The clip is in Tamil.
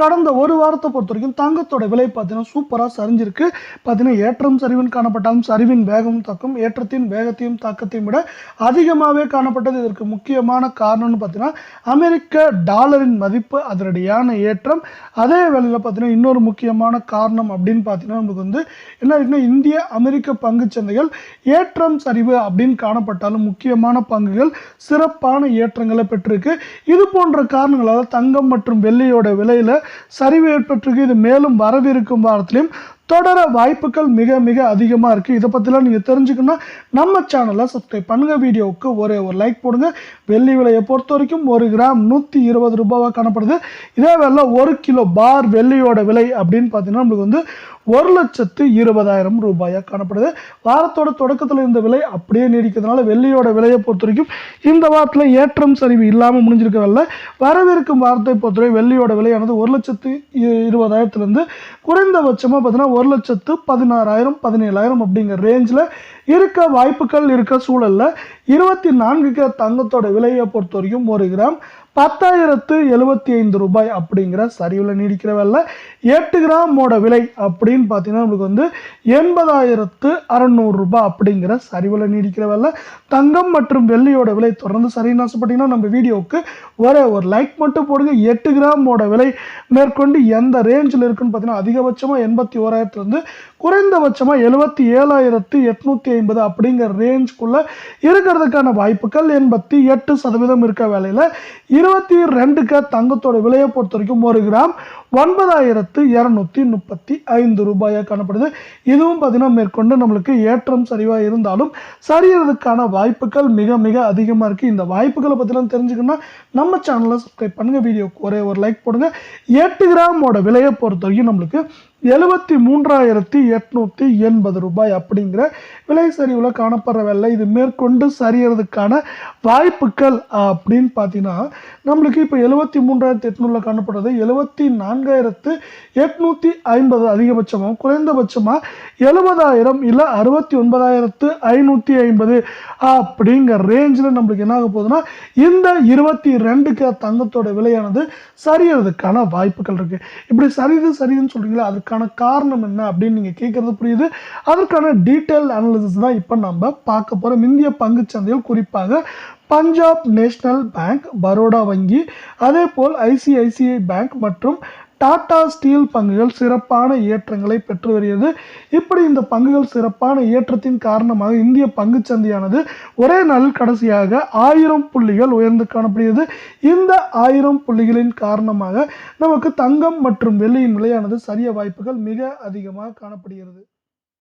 கடந்த ஒரு வாரத்தை பொறுத்த வரைக்கும் தங்கத்தோட விலை பார்த்தீங்கன்னா சூப்பராக சரிஞ்சிருக்கு. பார்த்தீங்கன்னா ஏற்றம் சரிவின் காணப்பட்டாலும் சரிவின் வேகம் தாக்கும் ஏற்றத்தின் வேகத்தையும் தாக்கத்தையும் விட அதிகமாகவே காணப்பட்டது. இதற்கு முக்கியமான காரணம்னு பார்த்தீங்கன்னா அமெரிக்க டாலரின் மதிப்பு அதனுடையான ஏற்றம். அதே வேளையில் பார்த்தீங்கன்னா இன்னொரு முக்கியமான காரணம் அப்படின்னு பார்த்தீங்கன்னா நமக்கு வந்து என்ன இருக்குன்னா இந்திய அமெரிக்க பங்குச் சந்தைகள் ஏற்றம் சரிவு அப்படின்னு காணப்பட்டாலும் முக்கியமான பங்குகள் சிறப்பான ஏற்றங்களை பெற்றிருக்கு. இது போன்ற காரணங்களால் தங்கம் மற்றும் வெள்ளியோட விலையில் சரிவு ஏற்பட்டிருக்கு. இது மேலும் வரவிருக்கும் வாரத்திலையும் தொடர வாய்ப்புகள் மிக மிக அதிகமாக இருக்குது இதை பற்றிலாம் நீங்கள் தெரிஞ்சுக்கணும்னா நம்ம சேனலை சப்ஸ்கிரைப் பண்ணுங்கள் வீடியோவுக்கு ஒரே ஒரு லைக் போடுங்க. வெள்ளி விலையை பொறுத்த வரைக்கும் ஒரு கிராம் நூற்றி இருபது ரூபாவாக காணப்படுது. இதே வேலை ஒரு கிலோ பார் வெள்ளியோட விலை அப்படின்னு பார்த்தீங்கன்னா நம்மளுக்கு வந்து ஒரு லட்சத்து இருபதாயிரம் ரூபாயாக காணப்படுது. வாரத்தோட தொடக்கத்தில் இருந்த விலை அப்படியே நீடிக்கிறதுனால வெள்ளியோட விலையை பொறுத்த வரைக்கும் இந்த வாரத்தில் ஏற்றம் சரிவு இல்லாமல் முடிஞ்சிருக்க வரல வரவிருக்கும் வாரத்தை பொறுத்தவரை வெள்ளியோட விலையானது ஒரு லட்சத்து இ- இருபதாயிரத்துலேருந்து குறைந்தபட்சமாக பார்த்தீங்கன்னா ஒரு லட்சத்து பதினாறாயிரம் பதினேழாயிரம் அப்படிங்கிற ரேஞ்சில் இருக்க வாய்ப்புகள் இருக்க சூழலில் இருபத்தி நான்கு நான்குக்கு தங்கத்தோட விலையை பொறுத்த வரைக்கும் ஒரு கிராம் பத்தாயிரத்து எழுபத்தி ஐந்து ரூபாய் அப்படிங்கிற சரிவில் நீடிக்கிற வேலை எட்டு கிராமோட விலை அப்படின்னு பார்த்தீங்கன்னா நம்மளுக்கு வந்து எண்பதாயிரத்து அறநூறு ரூபாய் அப்படிங்கிற சரிவில் நீடிக்கிற வேலை தங்கம் மற்றும் வெள்ளியோட விலை தொடர்ந்து சரின்னு ஆசைப்பட்டீங்கன்னா நம்ம வீடியோவுக்கு ஒரே ஒரு லைக் மட்டும் போடுங்க. எட்டு கிராமோட விலை மேற்கொண்டு எந்த ரேஞ்சில் இருக்குன்னு பார்த்தீங்கன்னா அதிகபட்சமாக எண்பத்தி ஓராயிரத்துலேருந்து குறைந்தபட்சமாக எழுபத்தி ஏழாயிரத்து எட்நூற்றி ஐம்பது அப்படிங்கிற ரேஞ்சுக்குள்ளே இருக்கிறதுக்கான வாய்ப்புகள் எண்பத்தி எட்டு சதவீதம் இருக்க வேலையில் இருபத்தி ரெண்டுக்கு தங்கத்தோட விலையை பொறுத்த வரைக்கும் ஒரு கிராம் ஒன்பதாயிரத்து இரநூத்தி முப்பத்தி ஐந்து ரூபாயாக காணப்படுது. இதுவும் பார்த்தீங்கன்னா மேற்கொண்டு நம்மளுக்கு ஏற்றம் சரிவாக இருந்தாலும் சரியறதுக்கான வாய்ப்புகள் மிக மிக அதிகமாக இருக்குது இந்த வாய்ப்புகளை பற்றிலாம் தெரிஞ்சுக்கணும்னா நம்ம சேனலை சப்ஸ்கிரைப் பண்ணுங்கள் வீடியோக்கு ஒரே ஒரு லைக் போடுங்க. எட்டு கிராமோட விலையை பொறுத்த வரைக்கும் நம்மளுக்கு எழுபத்தி மூன்றாயிரத்தி எட்நூற்றி எண்பது ரூபாய் அப்படிங்கிற விலை சரிவில் காணப்படுற வெள்ளை இது மேற்கொண்டு சரியறதுக்கான வாய்ப்புகள் அப்படின்னு பார்த்தீங்கன்னா நம்மளுக்கு இப்போ எழுபத்தி மூன்றாயிரத்தி எட்நூறில் காணப்படுறது எழுபத்தி நான்காயிரத்து எட்நூற்றி ஐம்பது அதிகபட்சமாக குறைந்தபட்சமாக எழுபதாயிரம் இல்லை அறுபத்தி ஒன்பதாயிரத்து ஐநூற்றி ஐம்பது அப்படிங்கிற ரேஞ்சில் நம்மளுக்கு என்ன ஆக போகுதுன்னா இந்த இருபத்தி ரெண்டுக்கு தங்கத்தோட விலையானது சரியறதுக்கான வாய்ப்புகள் இருக்குது இப்படி சரிது சரிதுன்னு சொல்கிறீங்களா அதற்கான காரணம் என்ன அப்படின்னு நீங்கள் கேட்குறது புரியுது. அதற்கான டீட்டெயில் அனாலிசிஸ் தான் இப்போ நம்ம பார்க்க போகிறோம் இந்திய பங்குச்சந்தையில் குறிப்பாக பஞ்சாப் நேஷனல் பேங்க் பரோடா வங்கி அதே போல் ஐசிஐசிஐ பேங்க் மற்றும் டாடா ஸ்டீல் பங்குகள் சிறப்பான ஏற்றங்களை பெற்று வருகிறது இப்படி இந்த பங்குகள் சிறப்பான ஏற்றத்தின் காரணமாக இந்திய பங்குச் சந்தையானது ஒரே நாளில் கடைசியாக ஆயிரம் புள்ளிகள் உயர்ந்து காணப்படுகிறது. இந்த ஆயிரம் புள்ளிகளின் காரணமாக நமக்கு தங்கம் மற்றும் வெள்ளியின் விலையானது சரிய வாய்ப்புகள் மிக அதிகமாக காணப்படுகிறது.